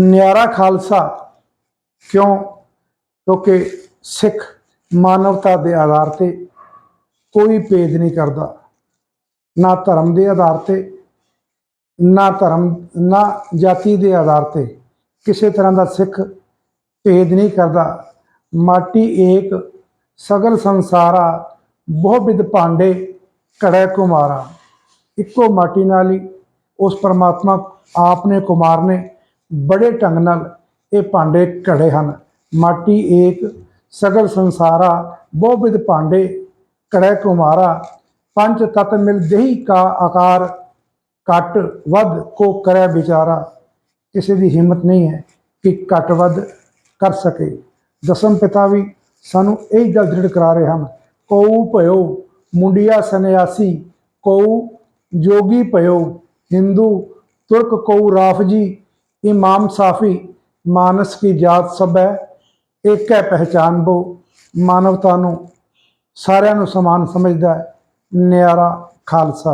ਨਿਆਰਾ ਖਾਲਸਾ ਕਿਉਂ? ਕਿਉਂਕਿ ਸਿੱਖ ਮਾਨਵਤਾ ਦੇ ਆਧਾਰ ਤੇ ਕੋਈ ਭੇਦ ਨਹੀਂ ਕਰਦਾ। ਨਾ ਧਰਮ ਦੇ ਆਧਾਰ ਤੇ, ਨਾ ਧਰਮ, ਨਾ ਜਾਤੀ ਦੇ ਆਧਾਰ ਤੇ ਕਿਸੇ ਤਰ੍ਹਾਂ ਦਾ ਸਿੱਖ ਭੇਦ ਨਹੀਂ ਕਰਦਾ। ਮਾਟੀ ਏਕ, ਸਗਲ ਸੰਸਾਰਾ, ਬਹੁ ਵਿਦ ਭਾਂਡੇ ਕੜੈ ਕੁਮਾਰਾ। ਇੱਕੋ ਮਾਟੀ ਨਾਲ ਹੀ ਉਸ ਪਰਮਾਤਮਾ ਆਪ ਨੇ ਕੁਮਾਰ ਨੇ ਬੜੇ ਢੰਗ ਨਾਲ ਇਹ ਭਾਂਡੇ ਘੜੇ ਹਨ। ਮਾਟੀ ਏਕ, ਸਗਲ ਸੰਸਾਰਾ, ਬਹੁਵਿਧ ਭਾਂਡੇ ਕੜੈ ਕੁਮਾਰਾ, ਪੰਜ ਤਤ ਮਿਲ ਦੇਹੀ ਕਾ ਆਕਾਰ, ਘਟ ਵੱਧ ਕੋ ਕਰੈ ਵਿਚਾਰਾ। ਕਿਸੇ ਦੀ ਹਿੰਮਤ ਨਹੀਂ ਹੈ ਕਿ ਘਟ ਵੱਧ ਕਰ ਸਕੇ। ਦਸਮ ਪਿਤਾ ਵੀ ਸਾਨੂੰ ਇਹ ਗੱਲ ਦ੍ਰਿੜ ਕਰਾ ਰਹੇ ਹਨ। ਕਉ ਭਇਓ ਮੁੰਡਿਆ ਸੰਨਿਆਸੀ, ਕਉ ਜੋਗੀ ਭਇਓ, ਹਿੰਦੂ ਤੁਰਕ ਕਉ ਰਾਫਜੀ ਇਮਾਮ ਸਾਫੀ ਮਾਨਸ ਕੀ ਜਾਤ ਸਭ ਹੈ ਇੱਕ ਹੈ ਪਹਿਚਾਨ ਬੋ, ਮਾਨਵਤਾ ਨੂੰ ਸਾਰਿਆਂ ਨੂੰ ਸਮਾਨ ਸਮਝਦਾ ਹੈ, ਨਿਆਰਾ ਖਾਲਸਾ।